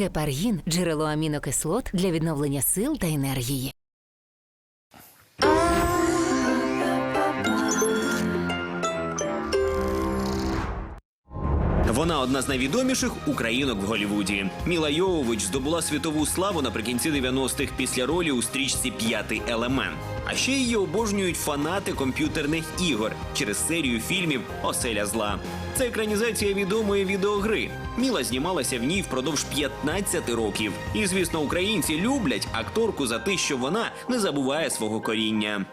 Гепаргін джерело амінокислот для відновлення сил та енергії. Вона одна з найвідоміших українок в Голлівуді. Міла Йовович здобула світову славу наприкінці 90-х після ролі у стрічці П'ятий елемент. А ще її обожнюють фанати комп'ютерних ігор через серію фільмів Оселя зла. Це екранізація відомої відеогри. Міла знімалася в ній впродовж 15 років. І, звісно, українці люблять акторку за те, що вона не забуває свого коріння.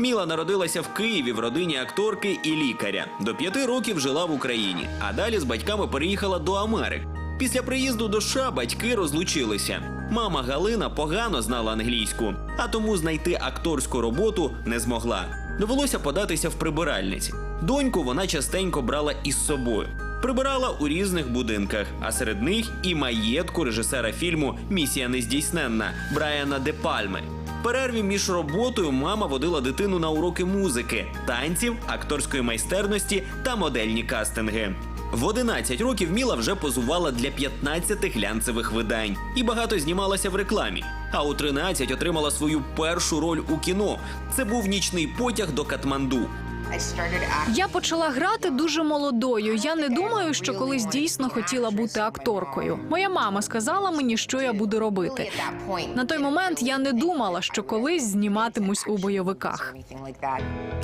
Міла народилася в Києві в родині акторки і лікаря. До п'яти років жила в Україні, а далі з батьками переїхала до Америки. Після приїзду до США батьки розлучилися. Мама Галина погано знала англійську, а тому знайти акторську роботу не змогла. Довелося податися в прибиральниці. Доньку вона частенько брала із собою. Прибирала у різних будинках, а серед них і маєтку режисера фільму Місія нездійсненна Брайана Де Пальми. В перерві між роботою мама водила дитину на уроки музики, танців, акторської майстерності та модельні кастинги. В 11 років Міла вже позувала для 15 глянцевих видань і багато знімалася в рекламі. А у 13 отримала свою першу роль у кіно. Це був нічний потяг до Катманду. Я почала грати дуже молодою. Я не думаю, що колись дійсно хотіла бути акторкою. Моя мама сказала мені, що я буду робити. На той момент я не думала, що колись зніматимусь у бойовиках.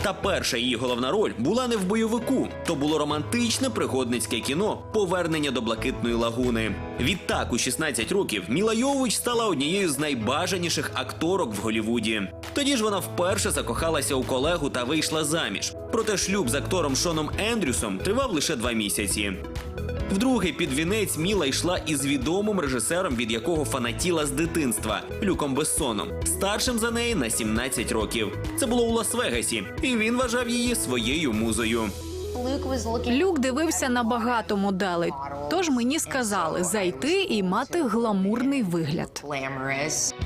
Та перша її головна роль була не в бойовику. То було романтичне пригодницьке кіно Повернення до блакитної лагуни. Відтак, у 16 років Міла Йович стала однією з найбажаніших акторок в Голлівуді. Тоді ж вона вперше закохалася у колегу та вийшла заміж. Проте шлюб з актором Шоном Ендрюсом тривав лише два місяці. Вдруге під вінець Міла йшла із відомим режисером, від якого фанатіла з дитинства Люком Бессоном, старшим за неї на 17 років. Це було у Лас-Вегасі, і він вважав її своєю музою. Люк дивився на багато моделей. Тож мені сказали зайти і мати гламурний вигляд.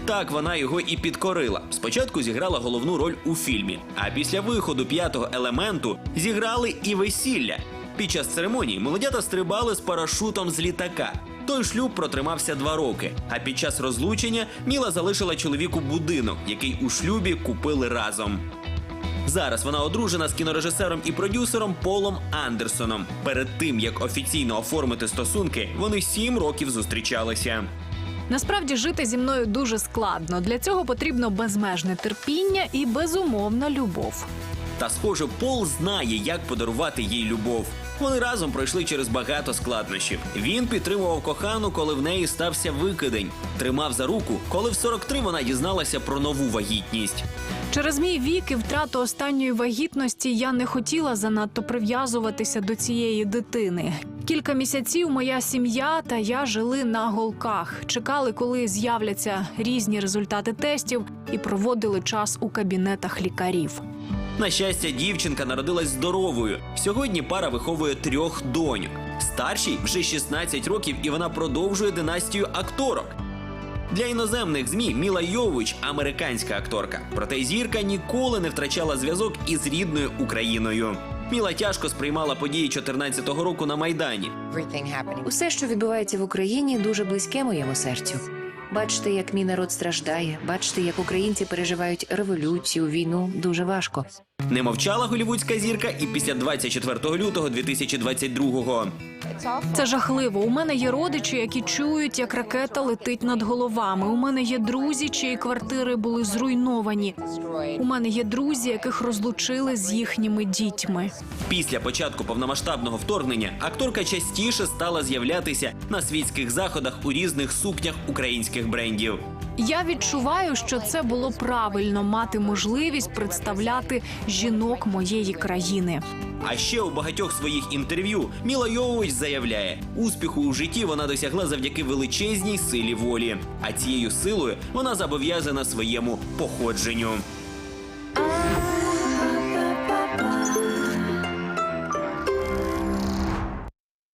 Так вона його і підкорила. Спочатку зіграла головну роль у фільмі, а після виходу п'ятого елементу зіграли і весілля. Під час церемонії молодята стрибали з парашутом з літака. Той шлюб протримався два роки. А під час розлучення Міла залишила чоловіку будинок, який у шлюбі купили разом. Зараз вона одружена з кінорежисером і продюсером Полом Андерсоном. Перед тим як офіційно оформити стосунки, вони сім років зустрічалися. Насправді жити зі мною дуже складно. Для цього потрібно безмежне терпіння і безумовна любов. Та, схоже, Пол знає, як подарувати їй любов. Вони разом пройшли через багато складнощів. Він підтримував кохану, коли в неї стався викидень. Тримав за руку, коли в 43 вона дізналася про нову вагітність. Через мій вік і втрату останньої вагітності я не хотіла занадто прив'язуватися до цієї дитини. Кілька місяців моя сім'я та я жили на голках, чекали, коли з'являться різні результати тестів, і проводили час у кабінетах лікарів. На щастя, дівчинка народилась здоровою. Сьогодні пара виховує трьох доньок. Старшій вже 16 років, і вона продовжує династію акторок. Для іноземних змі Міла Йович американська акторка. Проте зірка ніколи не втрачала зв'язок із рідною Україною. Міла тяжко сприймала події 14-го року на майдані. Усе, що відбувається в Україні, дуже близьке моєму серцю. Бачите, як мій народ страждає. Бачите, як українці переживають революцію, війну дуже важко. Не мовчала голівудська зірка і після 24 лютого 2022-го. Це жахливо. У мене є родичі, які чують, як ракета летить над головами. У мене є друзі, чиї квартири були зруйновані. У мене є друзі, яких розлучили з їхніми дітьми. Після початку повномасштабного вторгнення акторка частіше стала з'являтися на світських заходах у різних сукнях українських брендів. Я відчуваю, що це було правильно мати можливість представляти жінок моєї країни. А ще у багатьох своїх інтерв'ю Міла Йовович заявляє, успіху у житті вона досягла завдяки величезній силі волі. А цією силою вона зобов'язана своєму походженню.